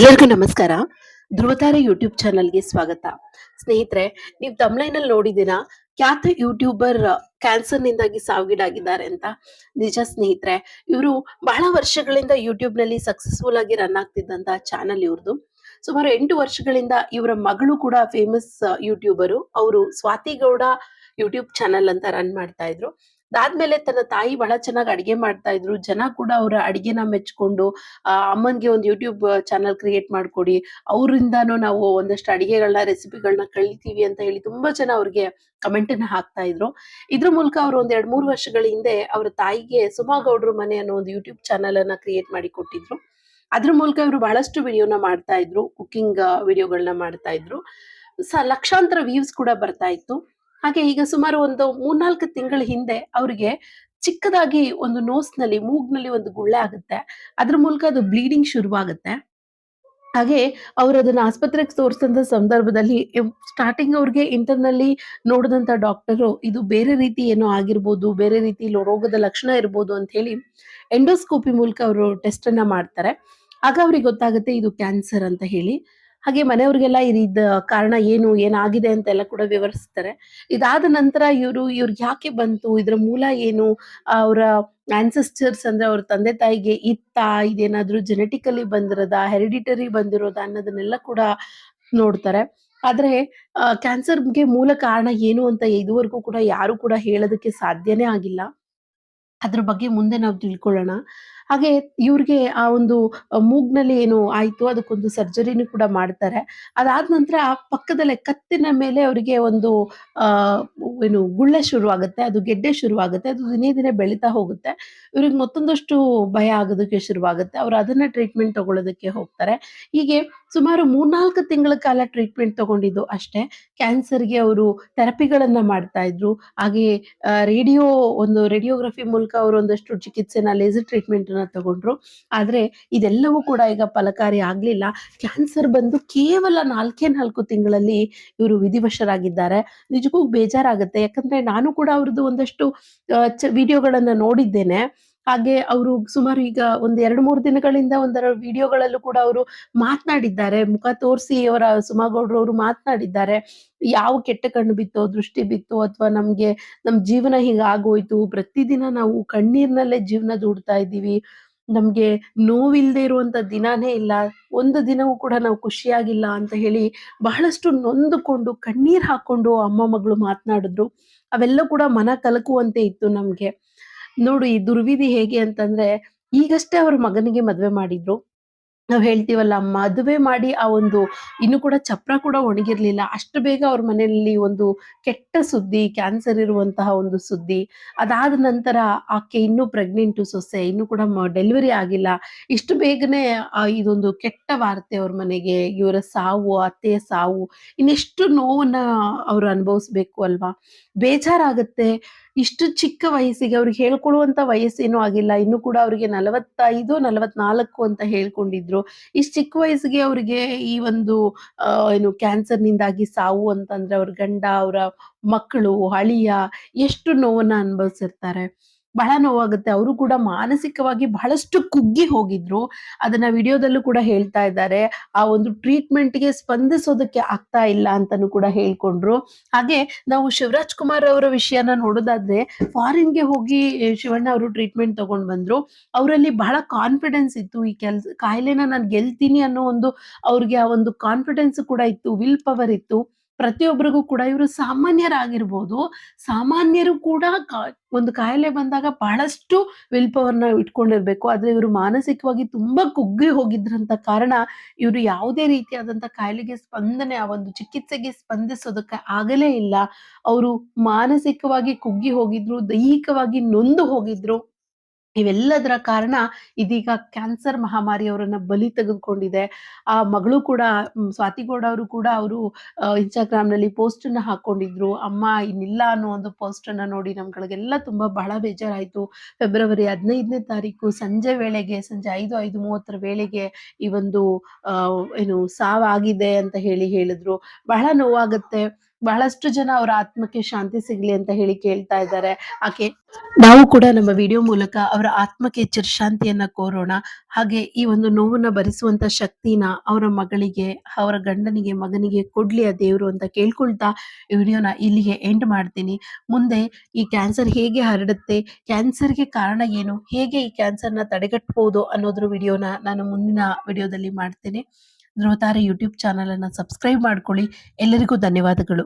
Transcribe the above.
ಎಲ್ಲರಿಗೂ ನಮಸ್ಕಾರ. ಧ್ರುವತಾರೆ ಯೂಟ್ಯೂಬ್ ಚಾನಲ್ಗೆ ಸ್ವಾಗತ. ಸ್ನೇಹಿತರೆ, ನೀವು ತಮ್ಲೈನಲ್ಲಿ ನೋಡಿದಿರ ಖ್ಯಾತ ಯೂಟ್ಯೂಬರ್ ಕ್ಯಾನ್ಸರ್ ನಿಂದಾಗಿ ಸಾವಿಗೀಡಾಗಿದ್ದಾರೆ ಅಂತ. ನಿಜ ಸ್ನೇಹಿತರೆ, ಇವರು ಬಹಳ ವರ್ಷಗಳಿಂದ ಯೂಟ್ಯೂಬ್ನಲ್ಲಿ ಸಕ್ಸಸ್ಫುಲ್ ಆಗಿ ರನ್ ಆಗ್ತಿದ್ದಂತ ಚಾನಲ್ ಇವ್ರದ್ದು ಸುಮಾರು ಎಂಟು ವರ್ಷಗಳಿಂದ ಇವರ ಮಗಳು ಕೂಡ ಫೇಮಸ್ ಯೂಟ್ಯೂಬರು ಅವರು ಸ್ವಾತಿ ಗೌಡ ಯೂಟ್ಯೂಬ್ ಚಾನಲ್ ಅಂತ ರನ್ ಮಾಡ್ತಾ ಇದ್ರು. ಅದಾದ್ಮೇಲೆ ತನ್ನ ತಾಯಿ ಬಹಳ ಚೆನ್ನಾಗಿ ಅಡಿಗೆ ಮಾಡ್ತಾ ಇದ್ರು. ಜನ ಕೂಡ ಅವರ ಅಡಿಗೆನ ಮೆಚ್ಕೊಂಡು ಅಮ್ಮನ್ಗೆ ಒಂದು ಯೂಟ್ಯೂಬ್ ಚಾನಲ್ ಕ್ರಿಯೇಟ್ ಮಾಡ್ಕೊಡಿ. ಅವರಿಂದಾನು ನಾವು ಒಂದಷ್ಟು ಅಡಿಗೆಗಳನ್ನ ರೆಸಿಪಿಗಳನ್ನ ಕಲಿತೀವಿ ಅಂತ ಹೇಳಿ ತುಂಬಾ ಜನ ಅವ್ರಿಗೆ ಕಮೆಂಟ್ ಅನ್ನ ಹಾಕ್ತಾ ಇದ್ರು. ಇದ್ರ ಮೂಲಕ ಅವರು ಒಂದ್ ಎರಡ್ ಮೂರು ವರ್ಷಗಳ ಹಿಂದೆ ಅವರ ತಾಯಿಗೆ ಸುಮಾ ಗೌಡ್ರು ಮನೆ ಅನ್ನೋ ಒಂದು ಯೂಟ್ಯೂಬ್ ಚಾನಲ್ ಅನ್ನ ಕ್ರಿಯೇಟ್ ಮಾಡಿ ಕೊಟ್ಟಿದ್ರು. ಅದ್ರ ಮೂಲಕ ಇವರು ಬಹಳಷ್ಟು ವಿಡಿಯೋನ ಮಾಡ್ತಾ ಇದ್ರು ಕುಕಿಂಗ್ ವಿಡಿಯೋಗಳನ್ನ ಮಾಡ್ತಾ ಇದ್ರು. ಸ ಲಕ್ಷಾಂತರ ವ್ಯೂಸ್ ಕೂಡ ಬರ್ತಾ ಇತ್ತು. ಹಾಗೆ ಈಗ ಸುಮಾರು ಒಂದು ಮೂರ್ನಾಲ್ಕು ತಿಂಗಳ ಹಿಂದೆ ಅವ್ರಿಗೆ ಚಿಕ್ಕದಾಗಿ ಒಂದು ನೋಸ್ನಲ್ಲಿ, ಮೂಗ್ನಲ್ಲಿ ಒಂದು ಗುಳ್ಳೆ ಆಗುತ್ತೆ. ಅದ್ರ ಮೂಲಕ ಅದು ಬ್ಲೀಡಿಂಗ್ ಶುರುವಾಗುತ್ತೆ. ಹಾಗೆ ಅವ್ರು ಅದನ್ನ ಆಸ್ಪತ್ರೆಗೆ ತೋರಿಸಿದಂತ ಸಂದರ್ಭದಲ್ಲಿ ಸ್ಟಾರ್ಟಿಂಗ್ ಅವ್ರಿಗೆ ಇಂಟರ್ನಲ್ಲಿ ನೋಡಿದಂತ ಡಾಕ್ಟರು ಇದು ಬೇರೆ ರೀತಿ ಏನೋ ಆಗಿರ್ಬೋದು, ಬೇರೆ ರೀತಿ ರೋಗದ ಲಕ್ಷಣ ಇರ್ಬೋದು ಅಂತ ಹೇಳಿ ಎಂಡೋಸ್ಕೋಪಿ ಮೂಲಕ ಅವರು ಟೆಸ್ಟ್ ಅನ್ನ ಮಾಡ್ತಾರೆ. ಆಗ ಅವ್ರಿಗೆ ಗೊತ್ತಾಗುತ್ತೆ ಇದು ಕ್ಯಾನ್ಸರ್ ಅಂತ ಹೇಳಿ. ಹಾಗೆ ಮನೆಯವ್ರಿಗೆಲ್ಲ ಇದ ಕಾರಣ ಏನು, ಏನಾಗಿದೆ ಅಂತ ಎಲ್ಲ ಕೂಡ ವಿವರಿಸ್ತಾರೆ. ಇದಾದ ನಂತರ ಇವರು ಇವ್ರಿಗೆ ಯಾಕೆ ಬಂತು, ಇದ್ರ ಮೂಲ ಏನು, ಅವರ ಆನ್ಸೆಸ್ಟರ್ಸ್ ಅಂದ್ರೆ ಅವ್ರ ತಂದೆ ತಾಯಿಗೆ ಇತ್ತ, ಇದೇನಾದ್ರೂ ಜೆನೆಟಿಕಲಿ ಬಂದಿರೋದ ಹೆರಿಡಿಟರಿ ಬಂದಿರೋದ ಅನ್ನೋದನ್ನೆಲ್ಲ ಕೂಡ ನೋಡ್ತಾರೆ. ಆದ್ರೆ ಕ್ಯಾನ್ಸರ್ಗೆ ಮೂಲ ಕಾರಣ ಏನು ಅಂತ ಇದುವರೆಗೂ ಕೂಡ ಯಾರು ಕೂಡ ಹೇಳೋದಕ್ಕೆ ಸಾಧ್ಯನೇ ಆಗಿಲ್ಲ. ಅದ್ರ ಬಗ್ಗೆ ಮುಂದೆ ನಾವು ತಿಳ್ಕೊಳ್ಳೋಣ. ಹಾಗೆ ಇವ್ರಿಗೆ ಆ ಒಂದು ಮೂಗ್ನಲ್ಲಿ ಏನು ಆಯ್ತು, ಅದಕ್ಕೊಂದು ಸರ್ಜರಿನೂ ಕೂಡ ಮಾಡ್ತಾರೆ. ಅದಾದ ನಂತರ ಪಕ್ಕದಲ್ಲೇ ಕತ್ತಿನ ಮೇಲೆ ಅವರಿಗೆ ಒಂದು ಏನು ಗುಳ್ಳೆ ಶುರುವಾಗುತ್ತೆ, ಅದು ಗೆಡ್ಡೆ ಶುರುವಾಗುತ್ತೆ, ಅದು ದಿನೇ ದಿನೇ ಬೆಳೀತಾ ಹೋಗುತ್ತೆ. ಇವ್ರಿಗೆ ಮತ್ತೊಂದಷ್ಟು ಭಯ ಆಗೋದಕ್ಕೆ ಶುರುವಾಗುತ್ತೆ. ಅವ್ರು ಅದನ್ನ ಟ್ರೀಟ್ಮೆಂಟ್ ತಗೊಳ್ಳೋದಕ್ಕೆ ಹೋಗ್ತಾರೆ. ಹೀಗೆ ಸುಮಾರು ಮೂರ್ನಾಲ್ಕು ತಿಂಗಳ ಕಾಲ ಟ್ರೀಟ್ಮೆಂಟ್ ತಗೊಂಡಿದ್ದು ಅಷ್ಟೇ. ಕ್ಯಾನ್ಸರ್ಗೆ ಅವರು ಥೆರಪಿಗಳನ್ನ ಮಾಡ್ತಾ ಇದ್ರು. ಹಾಗೆ ರೇಡಿಯೋ, ಒಂದು ರೇಡಿಯೋಗ್ರಫಿ ಮೂಲಕ ಅವರು ಒಂದಷ್ಟು ಚಿಕಿತ್ಸೆನ ಲೇಸರ್ ಟ್ರೀಟ್ಮೆಂಟ್ ಅನ್ನ ತಗೊಂಡ್ರು. ಆದ್ರೆ ಇದೆಲ್ಲವೂ ಕೂಡ ಈಗ ಫಲಕಾರಿ ಆಗ್ಲಿಲ್ಲ. ಕ್ಯಾನ್ಸರ್ ಬಂದು ಕೇವಲ ನಾಲ್ಕೇ ನಾಲ್ಕು ತಿಂಗಳಲ್ಲಿ ಇವರು ವಿಧಿವಶರಾಗಿದ್ದಾರೆ. ನಿಜಕ್ಕೂ ಬೇಜಾರಾಗುತ್ತೆ. ಯಾಕಂದ್ರೆ ನಾನು ಕೂಡ ಅವ್ರದ್ದು ಒಂದಷ್ಟು ವಿಡಿಯೋಗಳನ್ನ ನೋಡಿದ್ದೇನೆ. ಹಾಗೆ ಅವರು ಸುಮಾರು ಈಗ ಒಂದ್ ಎರಡು ಮೂರು ದಿನಗಳಿಂದ ಒಂದರ ವಿಡಿಯೋಗಳಲ್ಲೂ ಕೂಡ ಅವರು ಮಾತನಾಡಿದ್ದಾರೆ. ಮುಖ ತೋರಿಸಿ ಅವರ ಸುಮಾಗೌಡ್ರು ಅವರು ಮಾತನಾಡಿದ್ದಾರೆ. ಯಾವ ಕೆಟ್ಟ ಕಣ್ಣು ಬಿತ್ತೋ, ದೃಷ್ಟಿ ಬಿತ್ತೋ ಅಥವಾ ನಮ್ಗೆ ನಮ್ ಜೀವನ ಹೀಗಾಗೋಯ್ತು ಪ್ರತಿದಿನ ನಾವು ಕಣ್ಣೀರ್ನಲ್ಲೇ ಜೀವನ ದೂಡ್ತಾ ಇದ್ದೀವಿ, ನಮ್ಗೆ ನೋವಿಲ್ದೇ ಇರುವಂತ ದಿನಾನೇ ಇಲ್ಲ, ಒಂದು ದಿನವೂ ಕೂಡ ನಾವು ಖುಷಿಯಾಗಿಲ್ಲ ಅಂತ ಹೇಳಿ ಬಹಳಷ್ಟು ನೊಂದುಕೊಂಡು ಕಣ್ಣೀರ್ ಹಾಕೊಂಡು ಅಮ್ಮ ಮಗಳು ಮಾತನಾಡಿದ್ರು. ಅವೆಲ್ಲ ಕೂಡ ಮನ ಕಲಕುವಂತೆ ಇತ್ತು ನಮ್ಗೆ. ನೋಡು ಈ ದುರ್ವಿಧಿ ಹೇಗೆ ಅಂತಂದ್ರೆ ಈಗಷ್ಟೇ ಅವ್ರ ಮಗನಿಗೆ ಮದ್ವೆ ಮಾಡಿದ್ರು. ನಾವ್ ಹೇಳ್ತೀವಲ್ಲ, ಮದುವೆ ಮಾಡಿ ಆ ಒಂದು ಇನ್ನು ಕೂಡ ಚಪ್ರ ಕೂಡ ಒಣಗಿರ್ಲಿಲ್ಲ. ಅಷ್ಟು ಬೇಗ ಅವ್ರ ಮನೆಯಲ್ಲಿ ಒಂದು ಕೆಟ್ಟ ಸುದ್ದಿ ಕ್ಯಾನ್ಸರ್ ಇರುವಂತಹ ಒಂದು ಸುದ್ದಿ, ಅದಾದ ನಂತರ ಆಕೆ ಇನ್ನೂ ಪ್ರೆಗ್ನೆಂಟು ಸೊಸೆ, ಇನ್ನು ಕೂಡ ಡೆಲಿವರಿ ಆಗಿಲ್ಲ. ಇಷ್ಟು ಬೇಗನೆ ಇದೊಂದು ಕೆಟ್ಟ ವಾರ್ತೆ ಅವ್ರ ಮನೆಗೆ, ಇವರ ಸಾವು, ಅತ್ತೆಯ ಸಾವು, ಇನ್ನೆಷ್ಟು ನೋವನ್ನ ಅವ್ರು ಅನುಭವಿಸ್ಬೇಕು ಅಲ್ವಾ? ಬೇಜಾರಾಗತ್ತೆ. ಇಷ್ಟು ಚಿಕ್ಕ ವಯಸ್ಸಿಗೆ ಅವ್ರಿಗೆ ಹೇಳ್ಕೊಳ್ಳುವಂತ ವಯಸ್ಸೇನು ಆಗಿಲ್ಲ. ಇನ್ನು ಕೂಡ ಅವ್ರಿಗೆ ನಲವತ್ತೈದು, ನಲವತ್ನಾಲ್ಕು ಅಂತ ಹೇಳ್ಕೊಂಡಿದ್ರು. ಇಷ್ಟು ಚಿಕ್ಕ ವಯಸ್ಸಿಗೆ ಅವ್ರಿಗೆ ಈ ಒಂದು ಏನು ಕ್ಯಾನ್ಸರ್ ನಿಂದಾಗಿ ಸಾವು ಅಂತಂದ್ರೆ ಅವ್ರ ಗಂಡ, ಅವರ ಮಕ್ಕಳು, ಅಳಿಯ, ಎಷ್ಟು ನೋವನ್ನ ಅನುಭವಿಸಿರ್ತಾರೆ. ಬಹಳ ನೋವಾಗುತ್ತೆ. ಅವರು ಕೂಡ ಮಾನಸಿಕವಾಗಿ ಬಹಳಷ್ಟು ಕುಗ್ಗಿ ಹೋಗಿದ್ರು. ಅದನ್ನ ವಿಡಿಯೋದಲ್ಲೂ ಕೂಡ ಹೇಳ್ತಾ ಇದ್ದಾರೆ. ಆ ಒಂದು ಟ್ರೀಟ್ಮೆಂಟ್ಗೆ ಸ್ಪಂದಿಸೋದಕ್ಕೆ ಆಗ್ತಾ ಇಲ್ಲ ಅಂತಾನು ಕೂಡ ಹೇಳ್ಕೊಂಡ್ರು. ಹಾಗೆ ನಾವು ಶಿವರಾಜ್ ಕುಮಾರ್ ಅವರ ವಿಷಯನ ನೋಡೋದಾದ್ರೆ ಫಾರಿನ್ಗೆ ಹೋಗಿ ಶಿವಣ್ಣ ಅವರು ಟ್ರೀಟ್ಮೆಂಟ್ ತಗೊಂಡ್ ಬಂದ್ರು. ಅವರಲ್ಲಿ ಬಹಳ ಕಾನ್ಫಿಡೆನ್ಸ್ ಇತ್ತು. ಈ ಕೆಲ್ಸ, ಕಾಯಿಲೆನ ನಾನು ಗೆಲ್ತೀನಿ ಅನ್ನೋ ಒಂದು ಅವ್ರಿಗೆ ಆ ಒಂದು ಕಾನ್ಫಿಡೆನ್ಸ್ ಕೂಡ ಇತ್ತು. ವಿಲ್ ಪವರ್ ಇತ್ತು. ಪ್ರತಿಯೊಬ್ಬರಿಗೂ ಕೂಡ ಇವರು ಸಾಮಾನ್ಯರಾಗಿರ್ಬೋದು. ಸಾಮಾನ್ಯರು ಕೂಡ ಒಂದು ಕಾಯಿಲೆ ಬಂದಾಗ ಬಹಳಷ್ಟು ವಿಲ್ ಪವರ್ನ ಇಟ್ಕೊಂಡಿರ್ಬೇಕು. ಆದ್ರೆ ಇವರು ಮಾನಸಿಕವಾಗಿ ತುಂಬಾ ಕುಗ್ಗಿ ಹೋಗಿದ್ರಂತ ಕಾರಣ ಇವರು ಯಾವುದೇ ರೀತಿಯಾದಂತ ಕಾಯಿಲೆಗೆ ಸ್ಪಂದನೆ, ಆ ಒಂದು ಚಿಕಿತ್ಸೆಗೆ ಸ್ಪಂದಿಸೋದಕ್ಕೆ ಆಗಲೇ ಇಲ್ಲ. ಅವರು ಮಾನಸಿಕವಾಗಿ ಕುಗ್ಗಿ ಹೋಗಿದ್ರು, ದೈಹಿಕವಾಗಿ ನೊಂದು ಹೋಗಿದ್ರು. ಇವೆಲ್ಲದರ ಕಾರಣ ಇದೀಗ ಕ್ಯಾನ್ಸರ್ ಮಹಾಮಾರಿ ಅವರನ್ನ ಬಲಿ ತೆಗೆದುಕೊಂಡಿದೆ. ಆ ಮಗಳು ಕೂಡ ಸ್ವಾತಿಗೌಡ ಅವರು ಕೂಡ ಅವರು ಇನ್ಸ್ಟಾಗ್ರಾಮ್ನಲ್ಲಿ ಪೋಸ್ಟ್ ಅನ್ನ ಹಾಕೊಂಡಿದ್ರು. ಅಮ್ಮ ಇನ್ನಿಲ್ಲ ಅನ್ನೋ ಒಂದು ಪೋಸ್ಟ್ ಅನ್ನ ನೋಡಿ ನಮ್ಗಳಿಗೆಲ್ಲ ತುಂಬಾ ಬಹಳ ಬೇಜಾರಾಯ್ತು. ಫೆಬ್ರವರಿ ಹದಿನೈದನೇ ತಾರೀಕು ಸಂಜೆ ವೇಳೆಗೆ, ಸಂಜೆ ಐದು ಐದು ಮೂವತ್ತರ ವೇಳೆಗೆ ಈ ಒಂದು ಏನು ಸಾವಾಗಿದೆ ಅಂತ ಹೇಳಿ ಹೇಳಿದ್ರು. ಬಹಳ ನೋವಾಗುತ್ತೆ. ಬಹಳಷ್ಟು ಜನ ಅವರ ಆತ್ಮಕ್ಕೆ ಶಾಂತಿ ಸಿಗ್ಲಿ ಅಂತ ಹೇಳಿ ಕೇಳ್ತಾ ಇದ್ದಾರೆ. ಆಕೆ ನಾವು ಕೂಡ ನಮ್ಮ ವಿಡಿಯೋ ಮೂಲಕ ಅವರ ಆತ್ಮಕ್ಕೆ ಚಿರಶಾಂತಿಯನ್ನ ಕೋರೋಣ. ಹಾಗೆ ಈ ಒಂದು ನೋವನ್ನ ಭರಿಸುವಂತ ಶಕ್ತಿನ ಅವರ ಮಗಳಿಗೆ, ಅವರ ಗಂಡನಿಗೆ, ಮಗನಿಗೆ ಕೊಡ್ಲಿ ಆ ದೇವರು ಅಂತ ಕೇಳ್ಕೊಳ್ತಾ ಈ ವಿಡಿಯೋನ ಇಲ್ಲಿಗೆ ಎಂಡ್ ಮಾಡ್ತೀನಿ. ಮುಂದೆ ಈ ಕ್ಯಾನ್ಸರ್ ಹೇಗೆ ಹರಡುತ್ತೆ ಕ್ಯಾನ್ಸರ್ಗೆ ಕಾರಣ ಏನು, ಹೇಗೆ ಈ ಕ್ಯಾನ್ಸರ್ನ ತಡೆಗಟ್ಟಬಹುದು ಅನ್ನೋದ್ರ ವಿಡಿಯೋನ ನಾನು ಮುಂದಿನ ವಿಡಿಯೋದಲ್ಲಿ ಮಾಡ್ತೇನೆ. ಧ್ರುವತಾರೆ ಯೂಟ್ಯೂಬ್ ಚಾನಲ್ ಅನ್ನ ಸಬ್ಸ್ಕ್ರೈಬ್ ಮಾಡ್ಕೊಳ್ಳಿ. ಎಲ್ಲರಿಗೂ ಧನ್ಯವಾದಗಳು.